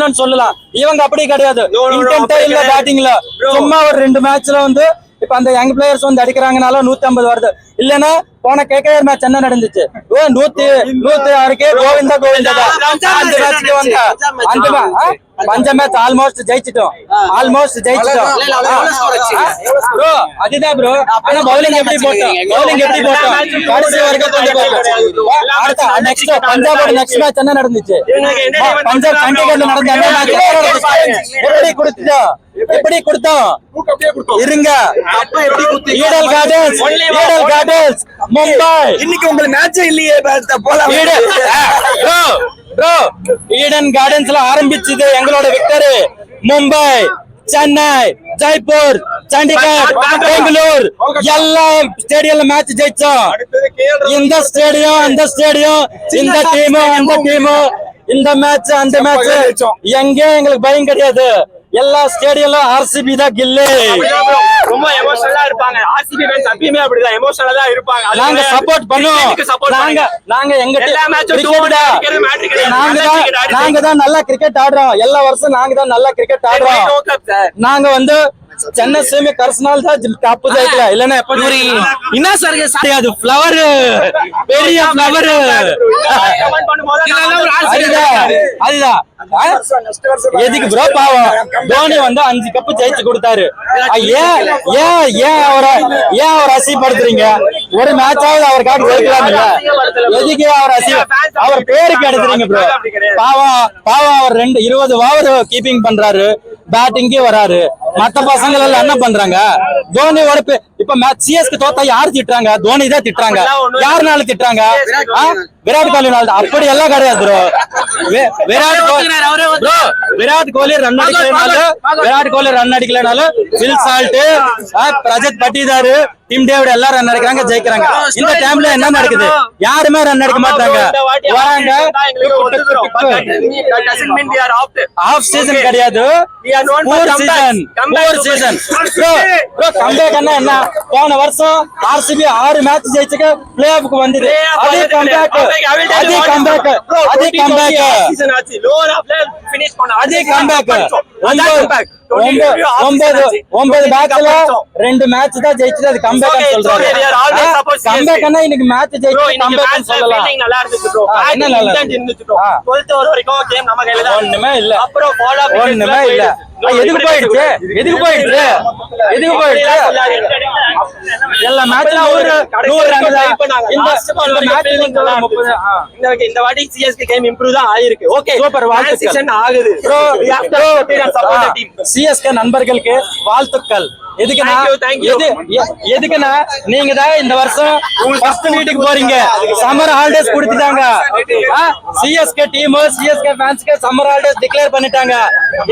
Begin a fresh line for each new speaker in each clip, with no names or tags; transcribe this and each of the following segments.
பேசணும்னு சொல்லலாம். இவங்க அப்படி கிடையாது. இன்டென்ட்டே இல்ல. பேட்டிங்ல. சும்மா ஒரு ரெண்டு மேட்ச்ல வந்து இப்ப அந்த யங் பிளேயர்ஸ் வந்து அடிக்கிறாங்கனால நூத்தி ஐம்பது வருது. இல்லன்னா போன கேகேஆர் மேட்ச் என்ன நடந்துச்சு? நூத்தி நூத்தி ஆறுக்கு கோவிந்தா கோவிந்தா. அந்த மேட்ச்க்கு வந்த. அந்த? பஞ்ச மேட்ச் ஆல்மோஸ்ட் ஜெயிச்சிட்டோம். ஆல்மோஸ்ட் ஜெயிச்சிட்டோம்? ப்ரோ அதுதான் ப்ரோ ஆனா பவுலிங் எப்படி போட்டோம்? பவுலிங் எப்படி போட்டோம்? கடைசி வரைக்கும் கொண்டு போட்டோம். அடுத்த நெக்ஸ்ட் பஞ்சாபோட நெக்ஸ்ட் மேட்ச் என்ன நடந்துச்சு? பஞ்சாப் சண்டிகர்ல நடந்த? எப்படி கொடுத்தோம்? எப்படி கொடுத்தோம்? இருங்க. Eden Gardens Eden Gardens Mumbai
இன்னைக்கு உங்களுக்கு மேட்சே இல்லையே போலாம்.
ப்ரோ ஈடன் கார்டன்ஸ்ல ஆரம்பிச்சது எங்களோட விக்டரி மும்பை சென்னை ஜெய்ப்பூர் சண்டிகர் பெங்களூர். எல்லா ஸ்டேடியம்ல மேட்ச் ஜெயிச்சோம். இந்த ஸ்டேடியம் அந்த ஸ்டேடியம் இந்த டீம் அந்த டீம் இந்த மேட்ச் அந்த மேட்ச் எங்க எங்களுக்கு பயம் கிடையாது. எல்லா ஸ்டேடியம்ல ஆர்சிபி தான் கில்லு.
ரொம்ப எமோஷனலா இருப்பாங்க ஆர்சிபி ஃபேன்ஸ் எப்பயுமே அப்படிதான் எமோஷனலா தான் இருப்பாங்க
நாங்க சப்போர்ட் பண்ணுவோம்
support
நாங்க. நாங்க எங்க
எல்லா கிடையாது.
நாங்க தான். நாங்க தான் நல்லா கிரிக்கெட் ஆடுறோம் எல்லா வருஷம் நாங்க தான் நல்லா கிரிக்கெட் ஆடுறோம்? நாங்க வந்து சென்னை சேமி கர்சனால் தான் கப்பு ஜெயிக்கல இல்லன்னா எப்ப
என்ன சார்?
அது ஃப்ளவர் பெரிய ஃப்ளவர். அதுதான்? எதுக்கு ப்ரோ பாவம்? தோனி வந்து அஞ்சு கப்பு ஜெயிச்சு கொடுத்தாரு. ஏன் ஏன் ஏன் அவரை ஏன் அவர் அசிப்படுத்துறீங்க ஒரு மேட்சாவது அவருக்காக ஜெயிக்கலாம்ல எதுக்கு அவர் அசி அவர் பேருக்கு எடுத்துறீங்க ப்ரோ பாவம் பாவம் அவர் ரெண்டு இருபது ஓவர் கீப்பிங் பண்றாரு. பேட்டிங்கே வராரு. மத்த பசங்க எல்லாம் என்ன பண்றாங்க? தோனியோட பே- இப்ப சிஎஸ்க்கு தோத்தா யார் திட்டுறாங்க? தோனி தான் திட்டுறாங்க. யாருனால திட்டுறாங்க? விராட் கோலினால தான். அப்படி எல்லாம் கிடையாது bro Virat Kohli bro Virat Kohli run அடிக்கலனாலும் Virat Kohli run அடிக்கலனாலும் Phil Salt Rajat Patidar Tim David எல்லாம் ரன் அடிக்கிறாங்க ஜெயிக்கிறாங்க. இந்த டைம்ல என்ன நடக்குது? யாருமே ரன் அடிக்க மாட்டாங்க. வராங்க. ஆஃப் சீசன் கிடையாது.
Comebacks.
Season
to
season. Bro bro comeback என்ன? போன வருஷம் ஆர்சிபி ஆறு மேட்ச் ஜெயிச்சுக்க பிளே ஆஃப்க்கு வந்தது. அதே கம்பேக்
கிடையாது. I will tell you
அதே
what is-
கம்பேக்
Bro,
அதே
2020
கம்பேக்
season ஆச்சு. Lower half ல finish பண்ணோம்.
அதே
அதுக்கு
கம்பேக்
படிச்சோம். அதான்
ஒன்பது. ஒன்பது
2020 off season
ஒன்பது
ஆச்சு.
ஒன்பது
2020
மேட்ச்ல. ரெண்டு மேட்ச் தான் ஜெயிச்சது அது கம்பேக் சொல்றாரு கம்பேக். இன்னைக்கு மேட்ச் ஜெயிச்சு கம்பேக் சொல்லலாம்
நல்லா இருந்துச்சு bro.
ஆ, என்ன
Batting
நல்லா
intent இருந்துச்சு bro.
ஆ.
12th over வரைக்கும் game நம்ம கையில தான்
ஒண்ணுமே இல்ல
அப்புறம் up
ஒண்ணுமே இல்ல எதுக்கு போயிடுச்சு. எதுக்கு போயிடுச்சு? எதுக்கு போயிடுச்சு? எல்லா மேட்ச்ல ஒரு நூறு இந்த இந்த
வாட்டி சிஎஸ்கே கேம் இம்ப்ரூவ் தான் ஆயிருக்கு. ஓகே
Super, வாழ்த்துக்கள்.
ஆகுது.
சிஎஸ்கே நண்பர்களுக்கு வாழ்த்துக்கள். எதுக்குன்னா எதுக்குன்னா நீங்க தான் இந்த வருஷம் ஃபர்ஸ்ட் வீட்டுக்கு போறீங்க. சம்மர் ஹாலிடேஸ் கொடுத்துட்டாங்க. சிஎஸ்கே டீம் சிஎஸ்கே ஃபேன்ஸ்க்கு சம்மர் ஹாலிடேஸ் டிக்ளேர் பண்ணிட்டாங்க.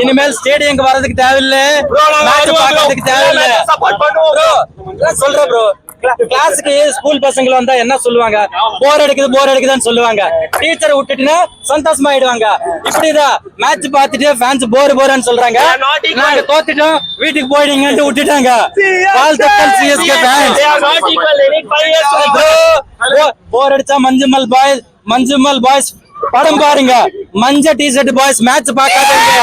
இனிமேல் ஸ்டேடியம்க்கு வரதுக்கு தேவையில்லை. மேட்ச். பார்க்கறதுக்கு தேவையில்லை. சொல்றேன் ப்ரோ கிளாஸுக்கு ஸ்கூல் பசங்க வந்தா என்ன சொல்லுவாங்க? போர் அடிக்குது போர் அடிக்குதுன்னு சொல்லுவாங்க. டீச்சரை விட்டுட்டுனா சந்தோஷமா ஆயிடுவாங்க இப்படிதான் மேட்ச் பார்த்துட்டு ஃபேன்ஸ் போர் போர்னு சொல்றாங்க. நாங்க தோத்துட்டோம் வீட்டுக்கு போயிடுங்கன்ட்டு விட்டுட்டாங்க. வாழ்த்துக்கள் சிஎஸ்கே ஃபேன்ஸ் ப்ரோ அடிச்சா மஞ்சுமல் பாய்ஸ் மஞ்சுமல் பாய்ஸ் படம் பாருங்க. மஞ்ச டி ஷர்ட் பாய்ஸ் மேட்ச் பார்க்காதீங்க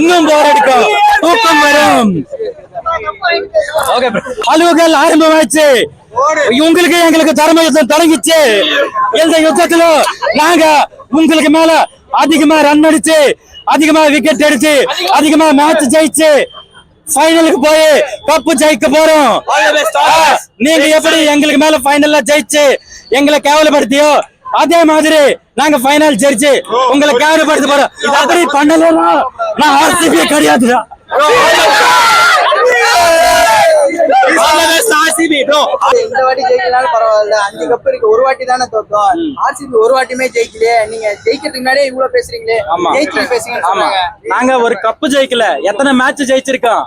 இன்னும் போர் அடிக்கும். தூக்கம் வரும். அலுவல்கள் ஆரம்பமாச்சு உங்களுக்கு எங்களுக்கு தர்ம யுத்தம் தொடங்கிச்சு இந்த யுத்தத்துல நாங்க உங்களுக்கு மேல அதிகமா ரன் அடிச்சு அதிகமா விக்கெட் அடிச்சு அதிகமா மேட்ச் ஜெயிச்சு ஃபைனலுக்கு போய் கப்பு ஜெயிக்க போறோம். நீங்க எப்படி எங்களுக்கு மேல ஃபைனல்ல ஜெயிச்சு எங்களை கேவலப்படுத்தியோ அதே மாதிரி நாங்க ஃபைனல் ஜெயிச்சு உங்களை கேவலப்படுத்த போறோம். அப்படி பண்ணலன்னா நான் ஆர்சிபி கிடையாதுடா.
இந்த வாட்டி ஜெயிக்கலாம்னு பரவாயில்ல. அஞ்சு கப் இருக்கு. ஒரு வாட்டி தானே தோத்தோம். ஆர்சிபி ஒரு வாட்டியுமே ஜெயிக்கலையே. நீங்க ஜெயிக்கிறதுக்கு முன்னாடியே இவ்வளவு பேசுறீங்களே. ஜெயிச்சு பேசுங்கன்னு
ஆமா. நாங்க ஒரு கப்பு ஜெயிக்கல. எத்தனை மேட்ச் ஜெயிச்சிருக்கோம்?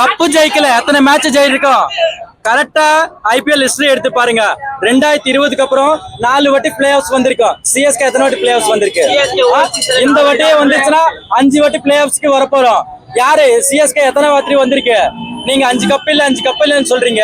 கப்பு ஜெயிக்கல. எத்தனை மேட்ச் ஜெயிச்சிருக்கோம்? கரெக்டா ஐபிஎல் ஹிஸ்டரி எடுத்து பாருங்க. ரெண்டாயிரத்தி இருபதுக்கு அப்புறம் நாலு வாட்டி பிளே ஆஃப்ஸ் வந்திருக்கோம் சிஎஸ்கே எத்தனை வாட்டி பிளே ஆஃப்ஸ் வந்திருக்கு இந்த வாட்டி வந்துச்சுன்னா அஞ்சு வாட்டி பிளே ஆஃப்ஸ்க்கு வரப்போறோம். யாரு? சிஎஸ்கே எத்தனை வாட்டி வந்திருக்கு? நீங்க அஞ்சு கப் இல்ல அஞ்சு கப் இல்லன்னு சொல்றீங்க.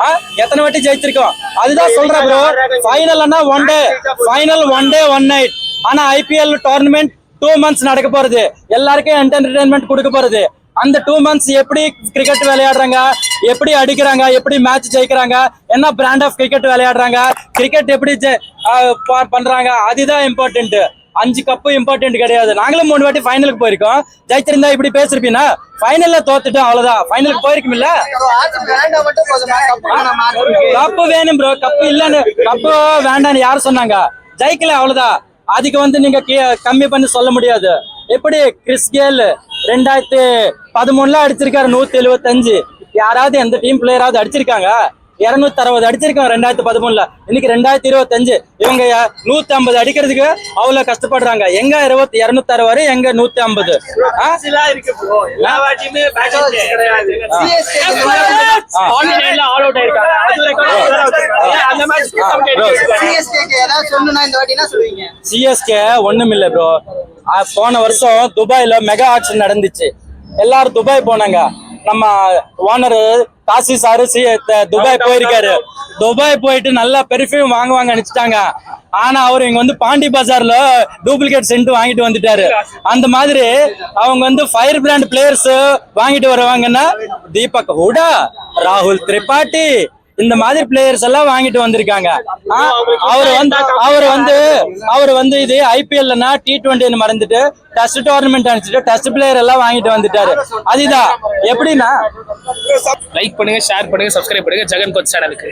ஆ, எத்தனை வாட்டி ஜெயிச்சிருக்கோம்? அதுதான் சொல்றேன் bro ஃபைனல்னா one day final one day one night ஆனா ஐபிஎல் டோர்னமெண்ட் டூ மந்த்ஸ் நடக்க போறது. எல்லாருக்கும் என்டர்டைன்மெண்ட் கொடுக்க போறது. அந்த டூ மந்த்ஸ் எப்படி கிரிக்கெட் விளையாடுறாங்க? எப்படி அடிக்கிறாங்க? எப்படி மேட்ச் ஜெயிக்கிறாங்க? என்ன பிராண்ட் ஆஃப் கிரிக்கெட் விளையாடுறாங்க? கிரிக்கெட் எப்படி ஜெ- பண்றாங்க? அதுதான் இம்பார்ட்டன்ட் அஞ்சு கப்பு இம்பார்ட்டன்ட் கிடையாது. நாங்களும் மூணு வாட்டி ஃபைனலுக்கு போயிருக்கோம். ஜெயிச்சிருந்தா இப்படி பேசிருப்பீனா? ஃபைனல்ல தோத்துட்டோம் அவ்வளவுதான். ஃபைனலுக்கு போயிருக்குமில்ல?
ஆர்சிபி கப்பு வேணும்
ப்ரோ கப்பு இல்லன்னு கப்பு வேண்டாம்னு யாரு சொன்னாங்க? ஜெயிக்கல அவ்வளவுதான். அதுக்கு வந்து நீங்க கீ- கம்மி பண்ணி சொல்ல முடியாது. எப்படி? கிறிஸ் கேல் ரெண்டாயிரத்தி பதிமூணுல அடிச்சிருக்காரு நூத்தி எழுபத்தஞ்சு யாராவது எந்த டீம் பிளேயராவது அடிச்சிருக்காங்க? இருநூத்தி அறுபது அடிச்சிருக்காங்க ரெண்டாயிரத்தி பதிமூணுல. இன்னைக்கு ரெண்டாயிரத்தி இருபத்தஞ்சு. இவங்க நூத்தி ஐம்பது அடிக்கிறதுக்கு அவ்வளவு கஷ்டப்படுறாங்க. எங்க இருபத்தி இருநூத்தி அறுபது எங்க நூத்தி ஐம்பது சிஎஸ்கே ஒண்ணும் இல்ல ப்ரோ போன வருஷம் துபாயில மெகா ஆக்ஷன் நடந்துச்சு. எல்லாரும் துபாய் போனாங்க. நம்ம ஓனர் காசி சாரு சி துபாய் போயிருக்காரு. துபாய் போயிட்டு நல்லா பெர்ஃபியூம் வாங்குவாங்க நினைச்சிட்டாங்க. ஆனா அவர் இங்க வந்து பாண்டி பஜார்ல டூப்ளிகேட் சென்ட் வாங்கிட்டு வந்துட்டாரு. அந்த மாதிரி அவங்க வந்து ஃபயர் பிராண்ட் பிளேயர்ஸ் வாங்கிட்டு வருவாங்கன்னா தீபக் ஹூடா ராகுல் திரிபாட்டி இந்த மாதிரி பிளேயர்ஸ் எல்லாம் வாங்கிட்டு வந்திருக்காங்க. அவர் வந்து அவர் வந்து அவர் வந்து இது ஐபிஎல்னா டி டுவெண்ட்டின்னு மறந்துட்டு டெஸ்ட் டோர்னமெண்ட் அனுப்பிச்சிட்டு டெஸ்ட் பிளேயர் எல்லாம் வாங்கிட்டு வந்துட்டாரு. அதுதான். எப்படின்னா
லைக் பண்ணுங்க ஷேர் பண்ணுங்க சப்ஸ்கிரைப் பண்ணுங்க ஜெகன் கோச் சேனலுக்கு